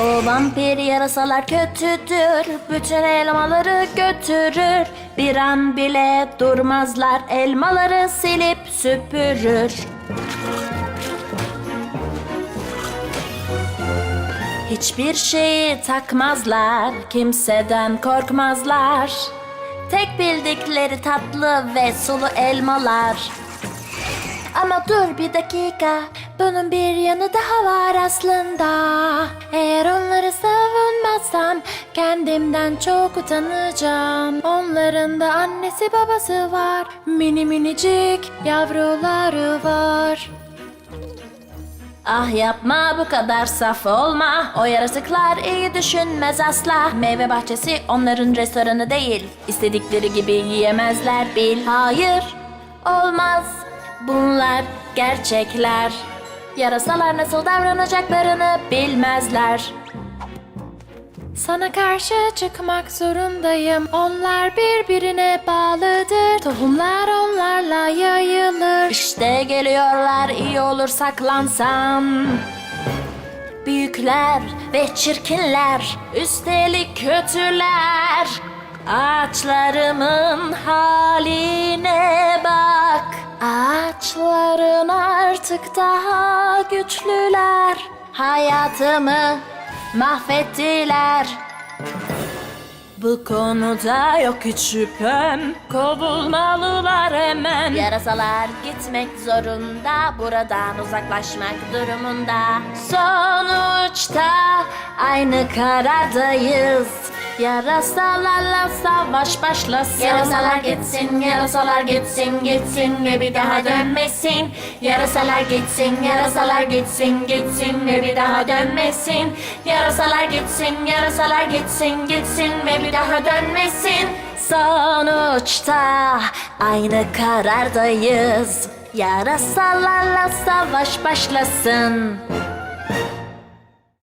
O vampir yarasalar kötüdür Bütün elmaları götürür. Bir an bile durmazlar Elmaları silip süpürür. Hiçbir şeyi takmazlar Kimseden korkmazlar. Tek bildikleri tatlı ve sulu elmalar ama dur bir dakika. Bunun bir yanı daha var aslında. Eğer onları savunmazsam Kendimden çok utanacağım. Onların da annesi babası var. Mini minicik yavruları var. Ah yapma bu kadar saf olma. O yaratıklar iyi düşünmez asla. Meyve bahçesi onların restoranı değil. İstedikleri gibi yiyemezler bil. Hayır olmaz Bunlar gerçekler Yarasalar nasıl davranacaklarını bilmezler sana karşı çıkmak zorundayım. Onlar birbirine bağlıdır. Tohumlar onlarla yayılır. İşte geliyorlar iyi olur saklansan. Büyükler ve çirkinler, üstelik kötüler. Ağaçlarımın haline artık daha güçlüler. Hayatımı mahvettiler. Bu konuda yok hiç şüphem Kovulmalılar hemen Yarasalar gitmek zorunda Buradan uzaklaşmak durumunda Sonuçta aynı karardayız Yarasalarla savaş başlasın. Yarasalar gitsin, yarasalar gitsin, gitsin ve bir daha dönmesin. Yarasalar gitsin, yarasalar gitsin, gitsin ve bir daha dönmesin. Yarasalar gitsin, yarasalar gitsin, gitsin ve bir daha dönmesin. Sonuçta aynı karardayız. Yarasalarla savaş başlasın